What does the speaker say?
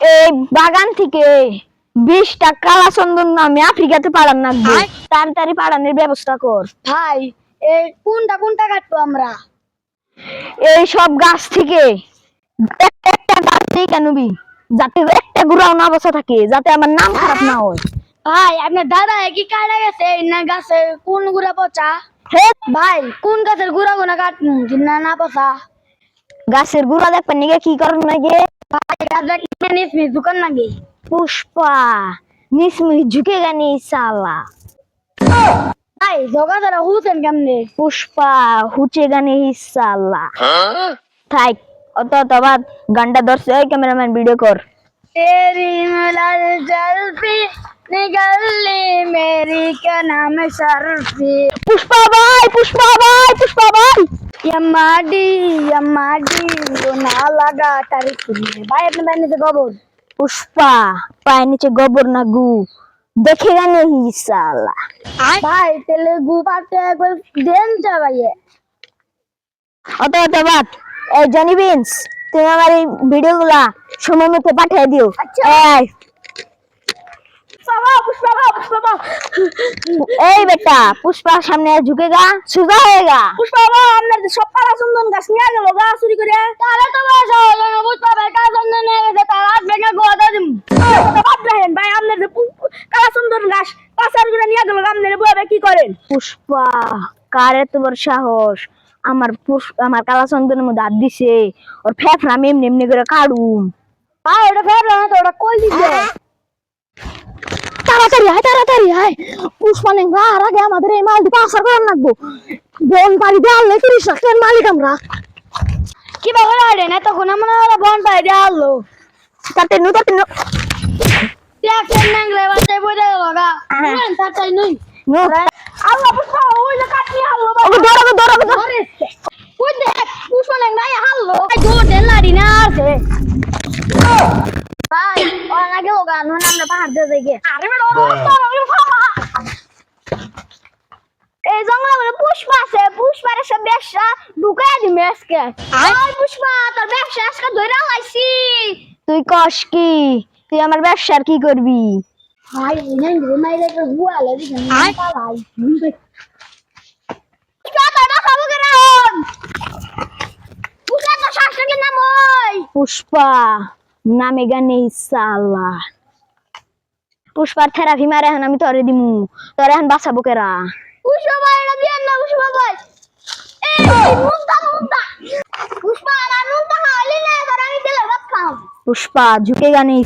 এই বাগান থেকে বিশটা কালা চন্দন আমি আফ্রিকাতে পাড়ান না তাড়াতাড়ি পাড়ানোর ব্যবস্থা কর। ভাই এই কোনটা কোনটা কাটবো আমরা? এই সব গাছ থেকে একটা গাছ থেকে নিবি? যাতে একটা গুড়াও না বসা থাকে যাতে আমার নাম খারাপ না হয়। ভাই আপনার দাদা কি কাটা গেছে? না গাছে কোন গুড়া পচা? হে? ভাই কোন গাছের গুড়া গুনা কাটমু না না পচা? গাছের গুড়া দেখবেন কি করেন নাকি? ভাই গাছটা কিনে নিস নি দোকান নাকি পুষ্পা নিসমি ঝুঁকে গানি সালা ভাই জগাদারা হুসেন কেমনে পুষ্পা হুচে গানি সালা থাক অত অত বাদ গানটা ধরছে ওই ক্যামেরাম্যান ভিডিও কর तेरी मिलन जल्दी निकल ली मेरी क्या नाम शर्फी পুষ্পা ভাই পুষ্পা ভাই পুষ্পা ভাই এম্মাডি এম্মাডি না লাগা তারি ভাই আপনি নিচে গোবর? পুষ্পা পায়ের নিচে গোবর না গু? দেখে গানে হিসালা ভাই তেলে গু পাতে একবার দেন যা ভাই অত অত বাদ। এই জনি বিনস তুমি আমার এই ভিডিওগুলা সময় মতো পাঠিয়ে দিও। আচ্ছা। এই পুষ্পা বেটা পুষ্পা সামনে ঝুঁকেগা সুজা পুষ্পা বাবা আপনার সব কালা চন্দন গাছ নিয়ে গেল গা চুরি করে। তাহলে তো বয়স হলো না পুষ্পা ভাই কালা চন্দন নিয়ে গেছে তার হাত ভেঙে গোয়া দিম। বাদ রাখেন ভাই আপনার যে পু- পু- কালা চন্দন গাছ পাচার করে নিয়ে গেল আপনার বয়ে কি করেন? পুষ্পা কার বড় সাহস? আমার আমার কালা চন্দনের মধ্যে হাত দিছে। ওর ফেফরা এমনি এমনি করে কাড়ুম। ভাই ওটা না তো ওটা কই দিছে? তাড়াতাড়ি আয় তাড়াতাড়ি আয়। পুষ্পা নেই আর আগে আমাদের এই মালটি পাচার করার লাগবো। বন বাড়ি দেওয়ালে তিরিশ লাখ মালিক আমরা। কি বাবা রে না তখন আমরা ওরা বন আলো তাতে নু তাতে নু ট্যাক্সের নাংলে বই লগা বুঝলেন নই। আল্লাহ পুষ্পা ওই যে কাটনি আলো ওকে ধরো ধরো ধরো। ওই দেখ পুষ্পা হাল্লো দেন লাড়ি না আছে। ওরা নাকি লগা নন আমরা পাহাড় দিয়ে দেখে আরে বেটা এই জঙ্গলে পুষ্পা আছে পুষ্পার সব ব্যবসা ঢুকাই দিবে আজকে। ওই পুষ্পা তোর ব্যবসা আজকে ধরে লাইছি। তুই কস কি? তুই আমার ব্যবসার কি করবি? ভাই এনে রে মাইরে তো দিকে আই পালাই পুষ্পা। নাম গানে সালা পুষ্পার থেরাপি মারে এখন আমি তরে দিমু। তরে এখন বাঁচাবো কেরা? পুষ্পা ভাই এটা দিয়ে না পুষ্পা ভাই। পুষ্পা আর মুন্তা খাওয়ালি না এবার আমি দিলে ভাত খাও পুষ্পা ঝুঁকে গানে